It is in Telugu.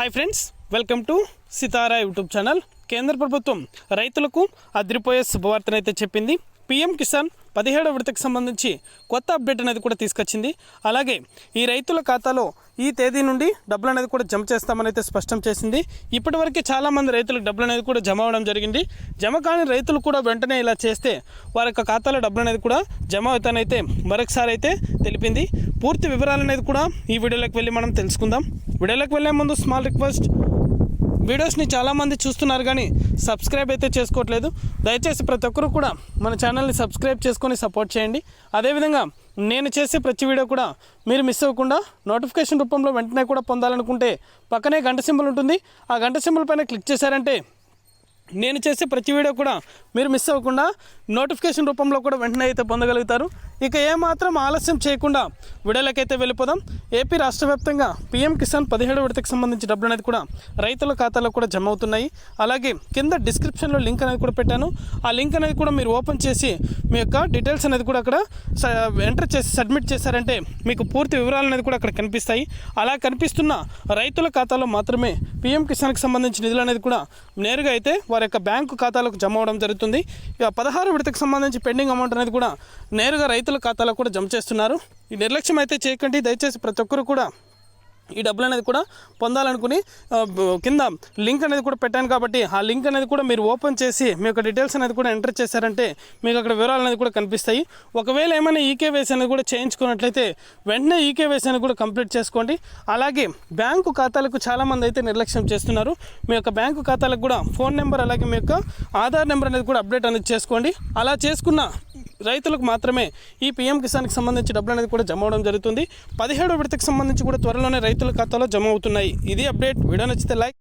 Hi friends welcome to Sitara YouTube channel కేంద్ర ప్రభుత్వం రైతులకు అదిరిపోయే శుభవార్తనైతే చెప్పింది పిఎం కిసాన్ పదిహేడో విడతకు సంబంధించి కొత్త అప్డేట్ అనేది కూడా తీసుకొచ్చింది. అలాగే ఈ రైతుల ఖాతాలో ఈ తేదీ నుండి డబ్బులు అనేది కూడా జమ చేస్తామని అయితే స్పష్టం చేసింది. ఇప్పటివరకు చాలామంది రైతులకు డబ్బులు అనేది కూడా జమ అవ్వడం జరిగింది. జమ కాని రైతులు కూడా వెంటనే ఇలా చేస్తే వారి యొక్క ఖాతాలో డబ్బులు అనేది కూడా జమ అవుతానైతే మరొకసారి అయితే తెలిపింది. పూర్తి వివరాలు అనేది కూడా ఈ వీడియోలోకి వెళ్ళి మనం తెలుసుకుందాం. వీడియోలోకి వెళ్ళే ముందు స్మాల్ రిక్వెస్ట్ వీడియోస్ని చాలామంది చూస్తున్నారు కానీ సబ్స్క్రైబ్ అయితే చేసుకోవట్లేదు. దయచేసి ప్రతి ఒక్కరు కూడా మన ఛానల్ని సబ్స్క్రైబ్ చేసుకొని సపోర్ట్ చేయండి. అదేవిధంగా నేను చేసే ప్రతి వీడియో కూడా మీరు మిస్ అవ్వకుండా నోటిఫికేషన్ రూపంలో వెంటనే కూడా పొందాలనుకుంటే పక్కనే గంట సింబల్ ఉంటుంది. ఆ గంట సింబల్ పైన క్లిక్ చేశారంటే నేను చేసే ప్రతి వీడియో కూడా మీరు మిస్ అవ్వకుండా నోటిఫికేషన్ రూపంలో కూడా వెంటనే అయితే పొందగలుగుతారు. ఇక ఏమాత్రం ఆలస్యం చేయకుండా విడలకైతే వెళ్ళిపోదాం. ఏపీ రాష్ట్ర వ్యాప్తంగా పీఎం కిసాన్ పదిహేడు విడతకు సంబంధించి డబ్బులు అనేది కూడా రైతుల ఖాతాలో కూడా జమ అవుతున్నాయి. అలాగే కింద డిస్క్రిప్షన్లో లింక్ అనేది కూడా పెట్టాను. ఆ లింక్ అనేది కూడా మీరు ఓపెన్ చేసి మీ యొక్క డీటెయిల్స్ అనేది కూడా అక్కడ ఎంటర్ చేసి సబ్మిట్ చేశారంటే మీకు పూర్తి వివరాలు అనేది కూడా అక్కడ కనిపిస్తాయి. అలా కనిపిస్తున్న రైతుల ఖాతాలో మాత్రమే పీఎం కిసాన్కి సంబంధించిన నిధులు అనేది కూడా నేరుగా అయితే వారి యొక్క బ్యాంకు ఖాతాలకు జమ అవడం జరుగుతుంది. ఇక పదహారు విడతకు సంబంధించి పెండింగ్ అమౌంట్ అనేది కూడా నేరుగా రైతు రైతుల ఖాతాలో కూడా జమ చేస్తున్నారు. ఈ నిర్లక్ష్యం అయితే చేయకండి. దయచేసి ప్రతి ఒక్కరు కూడా ఈ డబ్బులు అనేది కూడా పొందాలనుకుని కింద లింక్ అనేది కూడా పెట్టాను కాబట్టి ఆ లింక్ అనేది కూడా మీరు ఓపెన్ చేసి మీ యొక్క డీటెయిల్స్ అనేది కూడా ఎంటర్ చేశారంటే మీకు అక్కడ వివరాలు అనేది కూడా కనిపిస్తాయి. ఒకవేళ ఏమైనా ఈకేవైసీ అనేది కూడా చేయించుకున్నట్లయితే వెంటనే ఈకేవైసీ అనేది కూడా కంప్లీట్ చేసుకోండి. అలాగే బ్యాంకు ఖాతాలకు చాలామంది అయితే నిర్లక్ష్యం చేస్తున్నారు. మీ యొక్క బ్యాంకు ఖాతాలకు కూడా ఫోన్ నెంబర్ అలాగే మీ యొక్క ఆధార్ నెంబర్ అనేది కూడా అప్డేట్ అనేది చేసుకోండి. అలా చేసుకున్న రైతులకు మాత్రమే ఈ పీఎం కిసాన్కి సంబంధించి డబ్బులు అనేది కూడా జమ అవడం జరుగుతుంది. పదిహేడో విడతకు సంబంధించి కూడా త్వరలోనే రైతుల ఖాతాలో జమ అవుతున్నాయి. ఇది అప్డేట్. వీడియో నచ్చితే లైక్